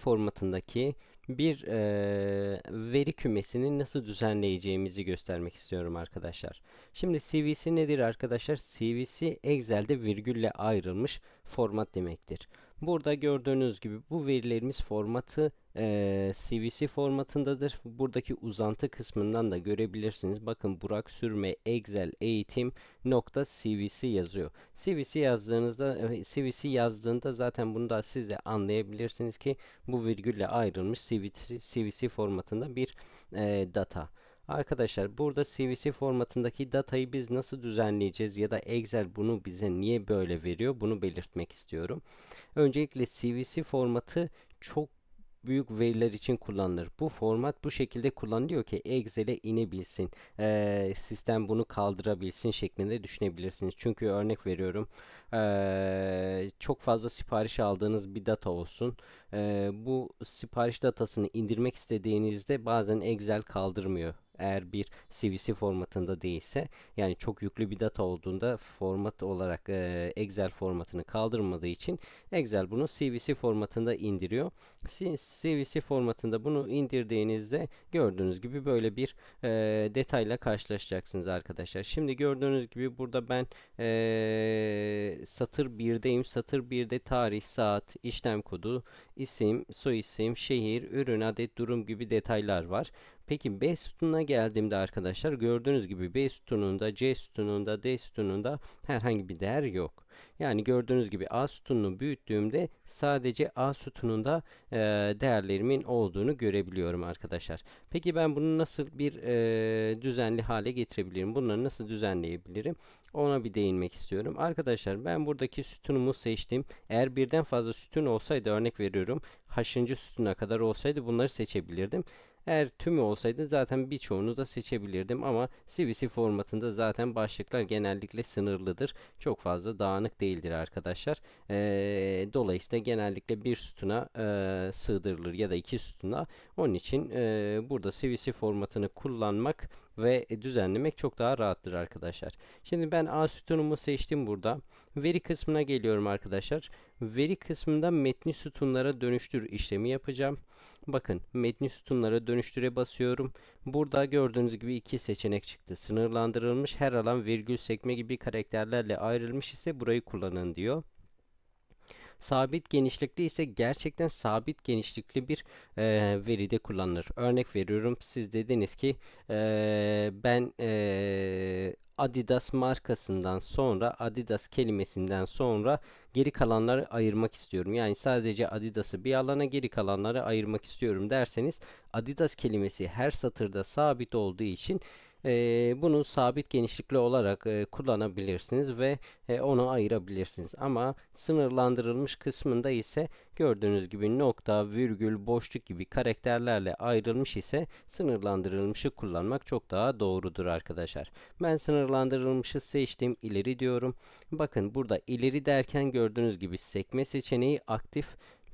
formatındaki bir eee, veri kümesini nasıl düzenleyeceğimizi göstermek istiyorum arkadaşlar. Şimdi CVC nedir arkadaşlar? CVC Excel'de virgülle ayrılmış format demektir. Burada gördüğünüz gibi bu verilerimiz formatı eee, CVC formatındadır. Buradaki uzantı kısmından da görebilirsiniz. Bakın Burak Sürme Excel eğitim nokta CVC yazıyor. CVC yazdığınızda e, CVC yazdığında zaten bunu da siz de anlayabilirsiniz ki bu virgülle ayrılmış CVC, CVC formatında bir e, data. Arkadaşlar burada CVC formatındaki datayı biz nasıl düzenleyeceğiz ya da Excel bunu bize niye böyle veriyor bunu belirtmek istiyorum. Öncelikle CVC formatı çok büyük veriler için kullanılır. Bu format bu şekilde kullanılıyor ki Excel'e inebilsin. Eee, sistem bunu kaldırabilsin şeklinde düşünebilirsiniz. Çünkü örnek veriyorum. eee, çok fazla sipariş aldığınız bir data olsun. Eee, bu sipariş datasını indirmek istediğinizde bazen Excel kaldırmıyor. Eğer bir CVC formatında değilse yani çok yüklü bir data olduğunda format olarak eee, Excel formatını kaldırmadığı için Excel bunu CVC formatında indiriyor. CVC formatında bunu indirdiğinizde gördüğünüz gibi böyle bir eee, detayla karşılaşacaksınız arkadaşlar. Şimdi gördüğünüz gibi burada ben eee, satır 1'deyim. Satır 1'de tarih, saat, işlem kodu, isim, soyisim, şehir, ürün, adet, durum gibi detaylar var. Peki B sütununa geldiğimde arkadaşlar gördüğünüz gibi B sütununda, C sütununda, D sütununda herhangi bir değer yok. Yani gördüğünüz gibi A sütununu büyüttüğümde sadece A sütununda eee, değerlerimin olduğunu görebiliyorum arkadaşlar. Peki ben bunu nasıl bir eee, düzenli hale getirebilirim? Bunları nasıl düzenleyebilirim? Ona bir değinmek istiyorum. Arkadaşlar ben buradaki sütunumu seçtim. Eğer birden fazla sütun olsaydı örnek veriyorum. Haşıncı sütuna kadar olsaydı bunları seçebilirdim. Eğer tümü olsaydı zaten birçoğunu da seçebilirdim ama CVC formatında zaten başlıklar genellikle sınırlıdır. Çok fazla dağınık değildir arkadaşlar. Eee, dolayısıyla genellikle bir sütuna eee, sığdırılır ya da iki sütuna. Onun için eee, burada CVC formatını kullanmak ve düzenlemek çok daha rahattır arkadaşlar. Şimdi ben A sütunumu seçtim burada. Veri kısmına geliyorum arkadaşlar. Veri kısmında metni sütunlara dönüştür işlemi yapacağım. Bakın metni sütunlara dönüştüre basıyorum. Burada gördüğünüz gibi iki seçenek çıktı. Sınırlandırılmış her alan virgül sekme gibi karakterlerle ayrılmış ise burayı kullanın diyor. Sabit genişlikli ise gerçekten sabit genişlikli bir eee veride kullanılır. Örnek veriyorum siz dediniz ki eee, ben eee, Adidas markasından sonra Adidas kelimesinden sonra geri kalanları ayırmak istiyorum. Yani sadece Adidas'ı bir alana geri kalanları ayırmak istiyorum derseniz Adidas kelimesi her satırda sabit olduğu için eee, bunu sabit genişlikli olarak eee, kullanabilirsiniz ve e, onu ayırabilirsiniz. Ama sınırlandırılmış kısmında ise gördüğünüz gibi nokta, virgül, boşluk gibi karakterlerle ayrılmış ise sınırlandırılmışı kullanmak çok daha doğrudur arkadaşlar. Ben sınırlandırılmışı seçtim, ileri diyorum. Bakın burada ileri derken gördüğünüz gibi sekme seçeneği aktif.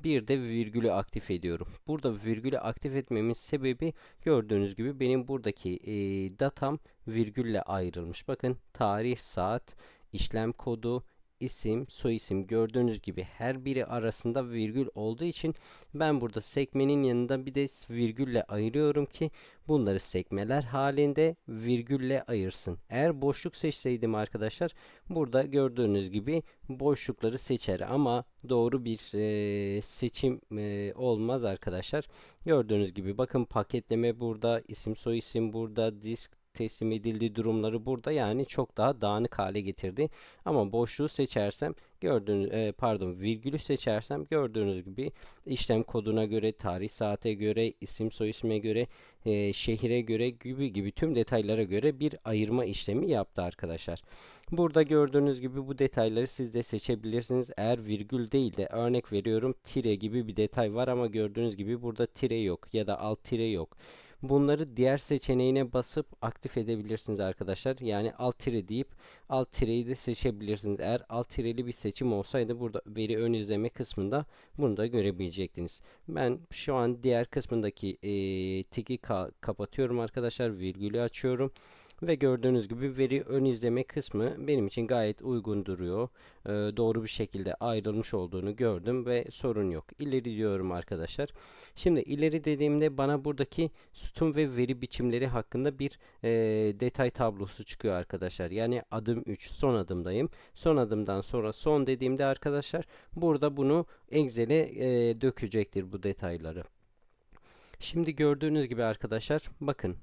Bir de virgülü aktif ediyorum. Burada virgülü aktif etmemin sebebi gördüğünüz gibi benim buradaki e, datam virgülle ayrılmış. Bakın tarih, saat, işlem kodu, isim, soyisim gördüğünüz gibi her biri arasında virgül olduğu için ben burada sekmenin yanında bir de virgülle ayırıyorum ki bunları sekmeler halinde virgülle ayırsın. Eğer boşluk seçseydim arkadaşlar burada gördüğünüz gibi boşlukları seçer ama doğru bir eee, seçim eee, olmaz arkadaşlar. Gördüğünüz gibi bakın paketleme burada, isim soyisim burada, disk teslim edildiği durumları burada yani çok daha dağınık hale getirdi. Ama boşluğu seçersem gördüğünüz e, pardon virgülü seçersem gördüğünüz gibi işlem koduna göre, tarih saate göre, isim soyisime göre, e, şehire göre gibi gibi tüm detaylara göre bir ayırma işlemi yaptı arkadaşlar. Burada gördüğünüz gibi bu detayları siz de seçebilirsiniz. Eğer virgül değil de örnek veriyorum tire gibi bir detay var ama gördüğünüz gibi burada tire yok ya da alt tire yok. Bunları diğer seçeneğine basıp aktif edebilirsiniz arkadaşlar. Yani alt tire deyip alt tireyi de seçebilirsiniz. Eğer alt tireli bir seçim olsaydı burada veri ön izleme kısmında bunu da görebilecektiniz. Ben şu an diğer kısmındaki eee tiki ka- kapatıyorum arkadaşlar. Virgülü açıyorum. Ve gördüğünüz gibi veri ön izleme kısmı benim için gayet uygun duruyor. Ee, doğru bir şekilde ayrılmış olduğunu gördüm ve sorun yok. İleri diyorum arkadaşlar. Şimdi ileri dediğimde bana buradaki sütun ve veri biçimleri hakkında bir e, detay tablosu çıkıyor arkadaşlar. Yani adım 3 son adımdayım. Son adımdan sonra son dediğimde arkadaşlar burada bunu Excel'e e, dökecektir bu detayları. Şimdi gördüğünüz gibi arkadaşlar bakın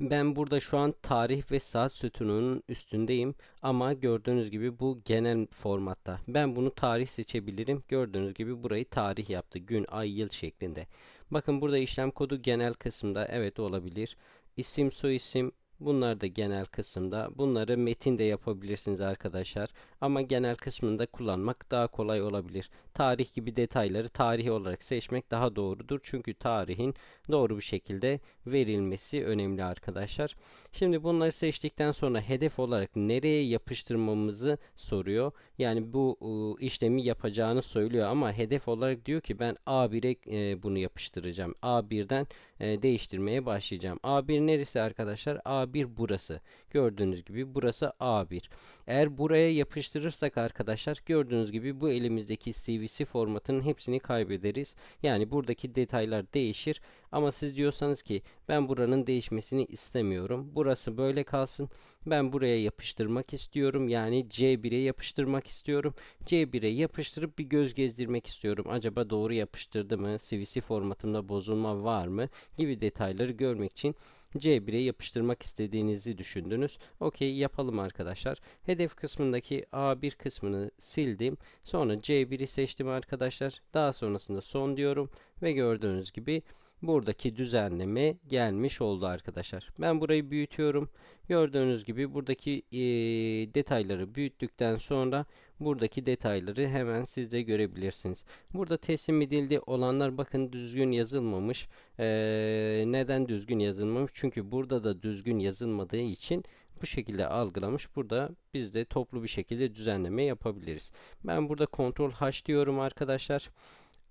ben burada şu an tarih ve saat sütununun üstündeyim ama gördüğünüz gibi bu genel formatta. Ben bunu tarih seçebilirim. Gördüğünüz gibi burayı tarih yaptı. Gün, ay, yıl şeklinde. Bakın burada işlem kodu genel kısımda evet olabilir. İsim, soyisim bunlar da genel kısımda. Bunları metinde yapabilirsiniz arkadaşlar. Ama genel kısmında kullanmak daha kolay olabilir. Tarih gibi detayları tarihi olarak seçmek daha doğrudur. Çünkü tarihin doğru bir şekilde verilmesi önemli arkadaşlar. Şimdi bunları seçtikten sonra hedef olarak nereye yapıştırmamızı soruyor. Yani bu e, işlemi yapacağını söylüyor ama hedef olarak diyor ki ben A1'e e, bunu yapıştıracağım. A1'den e, değiştirmeye başlayacağım. A1 neresi arkadaşlar? A1 burası. Gördüğünüz gibi burası A1. Eğer buraya yapıştırırsak arkadaşlar gördüğünüz gibi bu elimizdeki CVC formatının hepsini kaybederiz. Yani buradaki detaylar değişir. Ama siz diyorsanız ki ben buranın değişmesini istemiyorum. Burası böyle kalsın. Ben buraya yapıştırmak istiyorum. Yani C1'e yapıştırmak istiyorum. C1'e yapıştırıp bir göz gezdirmek istiyorum. Acaba doğru yapıştırdı mı? CVC formatımda bozulma var mı? Gibi detayları görmek için C1'e yapıştırmak istediğinizi düşündünüz. Okey yapalım arkadaşlar. Hedef kısmındaki A1 kısmını sildim. Sonra C1'i seçtim arkadaşlar. Daha sonrasında son diyorum. Ve gördüğünüz gibi buradaki düzenleme gelmiş oldu arkadaşlar. Ben burayı büyütüyorum. Gördüğünüz gibi buradaki e, detayları büyüttükten sonra buradaki detayları hemen siz de görebilirsiniz. Burada teslim edildi olanlar bakın düzgün yazılmamış. E, neden düzgün yazılmamış? Çünkü burada da düzgün yazılmadığı için bu şekilde algılamış. Burada biz de toplu bir şekilde düzenleme yapabiliriz. Ben burada kontrol H diyorum arkadaşlar.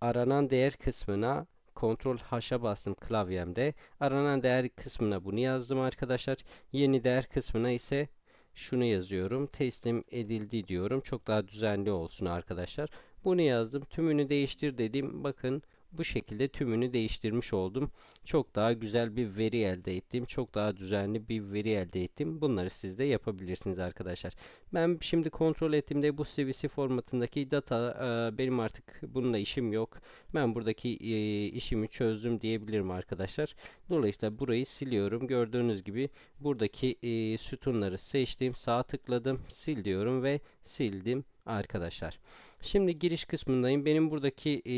Aranan değer kısmına Ctrl H'a bastım klavyemde. Aranan değer kısmına bunu yazdım arkadaşlar. Yeni değer kısmına ise şunu yazıyorum. Teslim edildi diyorum. Çok daha düzenli olsun arkadaşlar. Bunu yazdım. Tümünü değiştir dedim. Bakın bu şekilde tümünü değiştirmiş oldum. Çok daha güzel bir veri elde ettim. Çok daha düzenli bir veri elde ettim. Bunları siz de yapabilirsiniz arkadaşlar. Ben şimdi kontrol ettiğimde bu CVC formatındaki data e, benim artık bununla işim yok. Ben buradaki e, işimi çözdüm diyebilirim arkadaşlar. Dolayısıyla burayı siliyorum. Gördüğünüz gibi buradaki e, sütunları seçtim. Sağ tıkladım. Sil diyorum ve sildim arkadaşlar. Şimdi giriş kısmındayım. Benim buradaki e,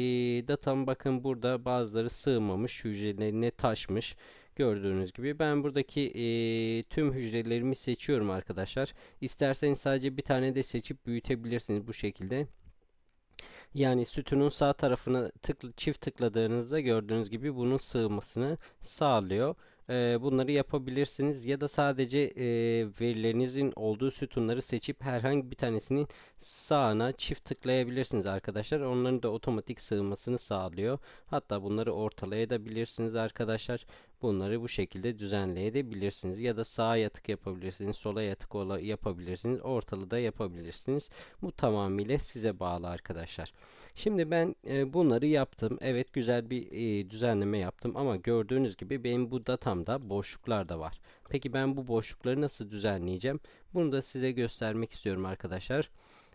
datam bakın burada bazıları sığmamış. Hücrelerine taşmış. Gördüğünüz gibi ben buradaki e, tüm hücrelerimi seçiyorum arkadaşlar. İsterseniz sadece bir tane de seçip büyütebilirsiniz bu şekilde. Yani sütunun sağ tarafına tıklı, çift tıkladığınızda gördüğünüz gibi bunun sığmasını sağlıyor bunları yapabilirsiniz ya da sadece verilerinizin olduğu sütunları seçip herhangi bir tanesinin sağına çift tıklayabilirsiniz arkadaşlar. Onların da otomatik sığmasını sağlıyor. Hatta bunları ortalayabilirsiniz arkadaşlar. Bunları bu şekilde düzenleyebilirsiniz. Ya da sağa yatık yapabilirsiniz. Sola yatık yapabilirsiniz. Ortalı da yapabilirsiniz. Bu tamamıyla size bağlı arkadaşlar. Şimdi ben e, bunları yaptım. Evet güzel bir e, düzenleme yaptım. Ama gördüğünüz gibi benim bu datamda boşluklar da var. Peki ben bu boşlukları nasıl düzenleyeceğim? Bunu da size göstermek istiyorum arkadaşlar.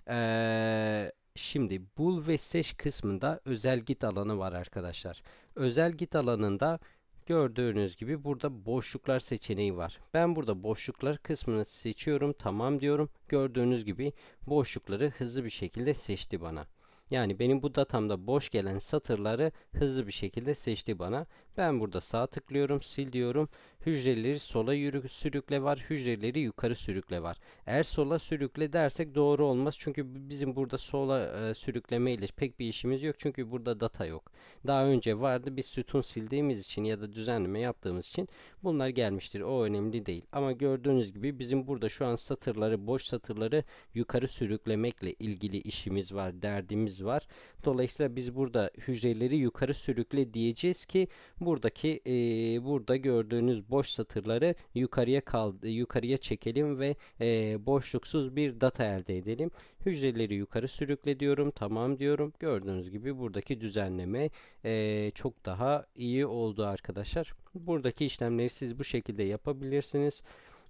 Eee... Şimdi bul ve seç kısmında özel git alanı var arkadaşlar. Özel git alanında Gördüğünüz gibi burada boşluklar seçeneği var. Ben burada boşluklar kısmını seçiyorum. Tamam diyorum. Gördüğünüz gibi boşlukları hızlı bir şekilde seçti bana. Yani benim bu datamda boş gelen satırları hızlı bir şekilde seçti bana. Ben burada sağ tıklıyorum, sil diyorum. Hücreleri sola yürü, sürükle var, hücreleri yukarı sürükle var. Eğer sola sürükle dersek doğru olmaz. Çünkü bizim burada sola e, sürükleme ile pek bir işimiz yok. Çünkü burada data yok. Daha önce vardı. Biz sütun sildiğimiz için ya da düzenleme yaptığımız için bunlar gelmiştir. O önemli değil. Ama gördüğünüz gibi bizim burada şu an satırları, boş satırları yukarı sürüklemekle ilgili işimiz var, derdimiz var. Dolayısıyla biz burada hücreleri yukarı sürükle diyeceğiz ki buradaki eee, burada gördüğünüz boş satırları yukarıya kaldı yukarıya çekelim ve eee, boşluksuz bir data elde edelim. Hücreleri yukarı sürükle diyorum. Tamam diyorum. Gördüğünüz gibi buradaki düzenleme eee, çok daha iyi oldu arkadaşlar. Buradaki işlemleri siz bu şekilde yapabilirsiniz.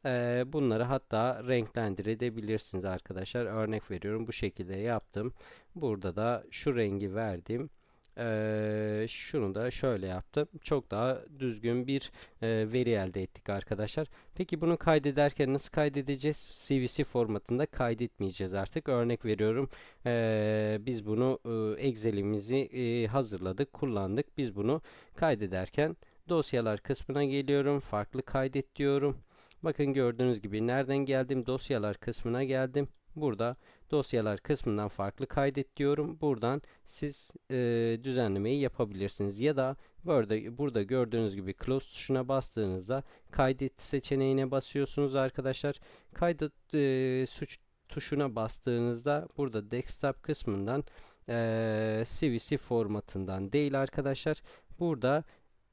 Eee, bunları hatta renklendirebilirsiniz arkadaşlar. Örnek veriyorum. Bu şekilde yaptım. Burada da şu rengi verdim. Eee, şunu da şöyle yaptım. Çok daha düzgün bir eee, veri elde ettik arkadaşlar. Peki bunu kaydederken nasıl kaydedeceğiz? CVC formatında kaydetmeyeceğiz artık. Örnek veriyorum. eee, biz bunu eee, Excel'imizi eee, hazırladık, kullandık. Biz bunu kaydederken dosyalar kısmına geliyorum. Farklı kaydet diyorum. Bakın gördüğünüz gibi nereden geldim? Dosyalar kısmına geldim. Burada dosyalar kısmından farklı kaydet diyorum. Buradan siz eee, düzenlemeyi yapabilirsiniz. Ya da burada, burada gördüğünüz gibi close tuşuna bastığınızda kaydet seçeneğine basıyorsunuz arkadaşlar. Kaydet eee, suç tuşuna bastığınızda burada desktop kısmından eee CVC formatından değil arkadaşlar. Burada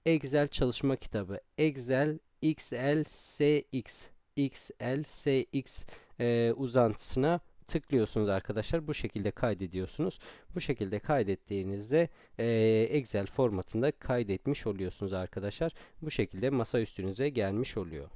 Excel çalışma kitabı Excel XLSX XLSX eee, uzantısına tıklıyorsunuz arkadaşlar. Bu şekilde kaydediyorsunuz. Bu şekilde kaydettiğinizde eee, Excel formatında kaydetmiş oluyorsunuz arkadaşlar. Bu şekilde masa üstünüze gelmiş oluyor.